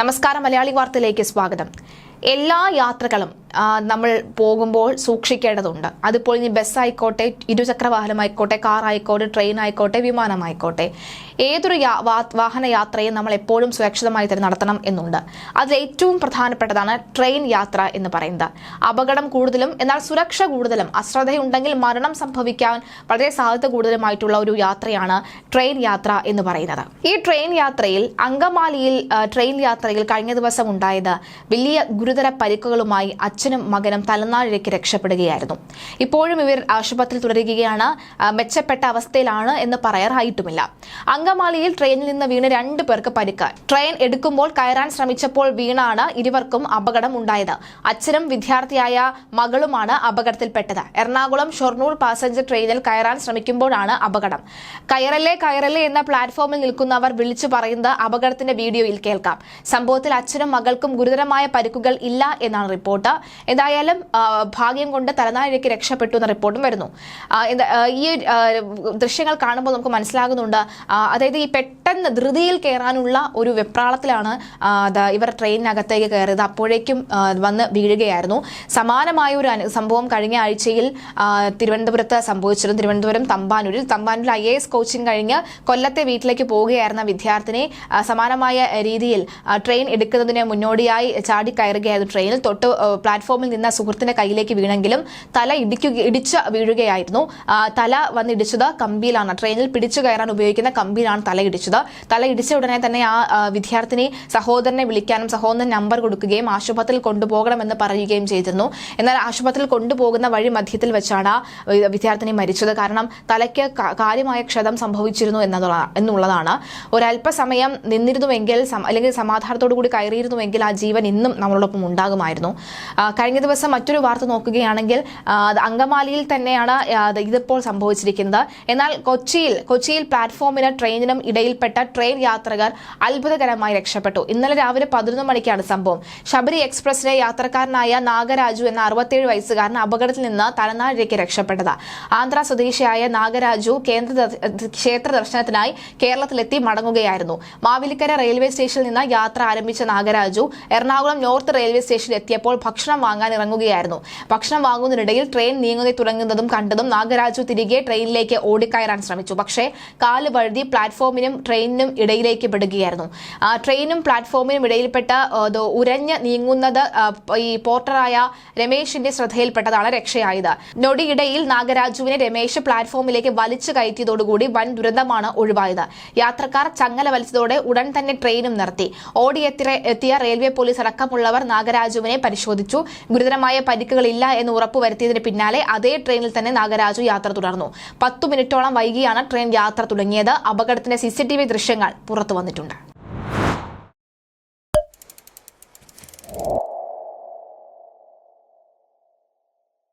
നമസ്കാരം മലയാളി വാർത്തയിലേക്ക് സ്വാഗതം. എല്ലാ യാത്രകളും നമ്മൾ പോകുമ്പോൾ സൂക്ഷിക്കേണ്ടതുണ്ട്. അതിപ്പോൾ ഇനി ബസ്സായിക്കോട്ടെ ഇരുചക്ര വാഹനമായിക്കോട്ടെ കാർ ആയിക്കോട്ടെ ട്രെയിൻ ആയിക്കോട്ടെ വിമാനമായിക്കോട്ടെ. ഏതൊരു വാഹന യാത്രയും നമ്മൾ എപ്പോഴും സുരക്ഷിതമായി തന്നെ നടത്തണം എന്നുണ്ട്. അതിൽ ഏറ്റവും പ്രധാനപ്പെട്ടതാണ് ട്രെയിൻ യാത്ര എന്ന് പറയുന്നത്. അപകടം കൂടുതലും എന്നാൽ സുരക്ഷ കൂടുതലും അശ്രദ്ധയുണ്ടെങ്കിൽ മരണം സംഭവിക്കാൻ വളരെ സാധ്യത കൂടുതലുമായിട്ടുള്ള ഒരു യാത്രയാണ് ട്രെയിൻ യാത്ര എന്ന് പറയുന്നത്. ഈ ട്രെയിൻ യാത്രയിൽ അങ്കമാലിയിൽ ട്രെയിൻ യാത്രയിൽ കഴിഞ്ഞ ദിവസം ഉണ്ടായത് വലിയ ഗുരുതര പരിക്കുകളുമായി അച്ഛനും മകനും തലനാഴിലേക്ക് രക്ഷപ്പെടുകയായിരുന്നു. ഇപ്പോഴും ഇവർ ആശുപത്രിയിൽ തുടരുകയാണ്. മെച്ചപ്പെട്ട അവസ്ഥയിലാണ് എന്ന് പറയാറായിട്ടുമില്ല. അങ്കമാലിയിൽ ട്രെയിനിൽ നിന്ന് വീണ് രണ്ടു പേർക്ക് പരിക്ക്. ട്രെയിൻ എടുക്കുമ്പോൾ കയറാൻ ശ്രമിച്ചപ്പോൾ വീണാണ് ഇരുവർക്കും അപകടം ഉണ്ടായത്. അച്ഛനും വിദ്യാർത്ഥിയായ മകളുമാണ് അപകടത്തിൽപ്പെട്ടത്. എറണാകുളം ഷൊർണൂർ പാസഞ്ചർ ട്രെയിനിൽ കയറാൻ ശ്രമിക്കുമ്പോഴാണ് അപകടം. കയറല്ലേ കയറല്ലേ എന്ന പ്ലാറ്റ്ഫോമിൽ നിൽക്കുന്നവർ വിളിച്ചു പറയുന്നത് അപകടത്തിന്റെ വീഡിയോയിൽ കേൾക്കാം. സംഭവത്തിൽ അച്ഛനും മകൾക്കും ഗുരുതരമായ പരിക്കുകൾ ഇല്ല എന്നാണ് റിപ്പോർട്ട്. എന്തായാലും ആ, ഭാഗ്യം കൊണ്ട് തലനാഴിലേക്ക് രക്ഷപ്പെട്ടു എന്ന റിപ്പോർട്ടും വരുന്നു. ഈ ദൃശ്യങ്ങൾ കാണുമ്പോൾ നമുക്ക് മനസ്സിലാകുന്നുണ്ട് അതായത് ഈ പെട്ടെന്ന് ധൃതിയിൽ കയറാനുള്ള ഒരു വെപ്രാളത്തിലാണ് ഇവർ ട്രെയിനിനകത്തേക്ക് കയറിയത്. അപ്പോഴേക്കും വന്ന് വീഴുകയായിരുന്നു. സമാനമായ ഒരു സംഭവം കഴിഞ്ഞ ആഴ്ചയിൽ തിരുവനന്തപുരത്ത് സംഭവിച്ചിരുന്നു. തിരുവനന്തപുരം തമ്പാനൂരിൽ. തമ്പാനൂരിൽ ഐ എ എസ് കോച്ചിങ് കഴിഞ്ഞ് കൊല്ലത്തെ വീട്ടിലേക്ക് പോവുകയായിരുന്ന വിദ്യാർത്ഥിനി സമാനമായ രീതിയിൽ ട്രെയിൻ എടുക്കുന്നതിന് മുന്നോടിയായി ചാടി കയറുകയായിരുന്നു ട്രെയിനിൽ. തൊട്ട് പ്ലാറ്റ്ഫോമിൽ നിന്ന സുഹൃത്തിന്റെ കയ്യിലേക്ക് വീണെങ്കിലും തല ഇടിക്കുക ഇടിച്ച് വീഴുകയായിരുന്നു. തല വന്ന് ഇടിച്ചത് കമ്പിയിലാണ്. ട്രെയിനിൽ പിടിച്ചു കയറാൻ ഉപയോഗിക്കുന്ന കമ്പിയിലാണ് തല ഇടിച്ചത്. തല ഇടിച്ച ഉടനെ തന്നെ ആ വിദ്യാർത്ഥിനി സഹോദരനെ വിളിക്കാനും സഹോദരൻ നമ്പർ കൊടുക്കുകയും ആശുപത്രിയിൽ കൊണ്ടുപോകണമെന്ന് പറയുകയും ചെയ്തിരുന്നു. എന്നാൽ ആശുപത്രിയിൽ കൊണ്ടുപോകുന്ന വഴി മധ്യത്തിൽ വെച്ചാണ് വിദ്യാർത്ഥിനി മരിച്ചത്. കാരണം തലയ്ക്ക് കാര്യമായ ക്ഷതം സംഭവിച്ചിരുന്നു എന്നുള്ളതാണ്. ഒരല്പസമയം നിന്നിരുന്നുവെങ്കിൽ അല്ലെങ്കിൽ സമാധാനത്തോടു കൂടി കയറിയിരുന്നുവെങ്കിൽ ആ ജീവൻ ഇന്നും നമ്മളോടൊപ്പം ഉണ്ടാകുമായിരുന്നു. കഴിഞ്ഞ ദിവസം മറ്റൊരു വാർത്ത നോക്കുകയാണെങ്കിൽ അങ്കമാലിയിൽ തന്നെയാണ് ഇതിപ്പോൾ സംഭവിച്ചിരിക്കുന്നത്. എന്നാൽ കൊച്ചിയിൽ കൊച്ചിയിൽ പ്ലാറ്റ്ഫോമിന് ട്രെയിനിനും ഇടയിൽപ്പെട്ട ട്രെയിൻ യാത്രക്കാർ അത്ഭുതകരമായി രക്ഷപ്പെട്ടു. ഇന്നലെ രാവിലെ പതിനൊന്ന് മണിക്കാണ് സംഭവം. ശബരി എക്സ്പ്രസിലെ യാത്രക്കാരനായ നാഗരാജു എന്ന അറുപത്തിയേഴ് വയസ്സുകാരൻ അപകടത്തിൽ നിന്ന് തലനാഴിലേക്ക് രക്ഷപ്പെട്ടത്. ആന്ധ്ര സ്വദേശിയായ നാഗരാജു കേന്ദ്ര ക്ഷേത്ര ദർശനത്തിനായി കേരളത്തിലെത്തി മടങ്ങുകയായിരുന്നു. മാവിലിക്കര റെയിൽവേ സ്റ്റേഷനിൽ നിന്ന് യാത്ര ആരംഭിച്ച നാഗരാജു എറണാകുളം നോർത്ത് റെയിൽവേ സ്റ്റേഷനിൽ എത്തിയപ്പോൾ ഭക്ഷണം വാങ്ങാൻ ഇറങ്ങുകയായിരുന്നു. ഭക്ഷണം വാങ്ങുന്നതിനിടയിൽ ട്രെയിൻ നീങ്ങുന്നതി തുടങ്ങുന്നതും കണ്ടതും നാഗരാജു തിരികെ ട്രെയിനിലേക്ക് ഓടിക്കയറാൻ ശ്രമിച്ചു. പക്ഷേ കാൽ വഴുതി പ്ലാറ്റ്ഫോമിനും ട്രെയിനിനും ഇടയിലേക്ക് പെടുകയായിരുന്നു ആ, ട്രെയിനും പ്ലാറ്റ്ഫോമിനും ഇടയിൽപ്പെട്ട ഉരഞ്ഞ് നീങ്ങുന്നത് ഈ പോർട്ടറായ രമേശിന്റെ ശ്രദ്ധയിൽപ്പെട്ടതാണ് രക്ഷയായത്. നൊടിയിടയിൽ നാഗരാജുവിനെ രമേശ് പ്ലാറ്റ്ഫോമിലേക്ക് വലിച്ചു കയറ്റിയതോടുകൂടി വൻ ദുരന്തമാണ് ഒഴിവായത്. യാത്രക്കാർ ചങ്ങല വലിച്ചതോടെ ഉടൻ തന്നെ ട്രെയിനും നിർത്തി. ഓടിയെത്തിയ എത്തിയ റെയിൽവേ പോലീസ് അടക്കമുള്ളവർ നാഗരാജുവിനെ പരിശോധിച്ചു. ഗുരുതരമായ പരിക്കുകളില്ല എന്ന് ഉറപ്പുവരുത്തിയതിന് പിന്നാലെ അതേ ട്രെയിനിൽ തന്നെ നാഗരാജു യാത്ര തുടർന്നു. പത്തു മിനിറ്റോളം വൈകിയാണ് ട്രെയിൻ യാത്ര തുടങ്ങിയത്. അപകടത്തിന്റെ സിസിടിവി ദൃശ്യങ്ങൾ പുറത്തു വന്നിട്ടുണ്ട്.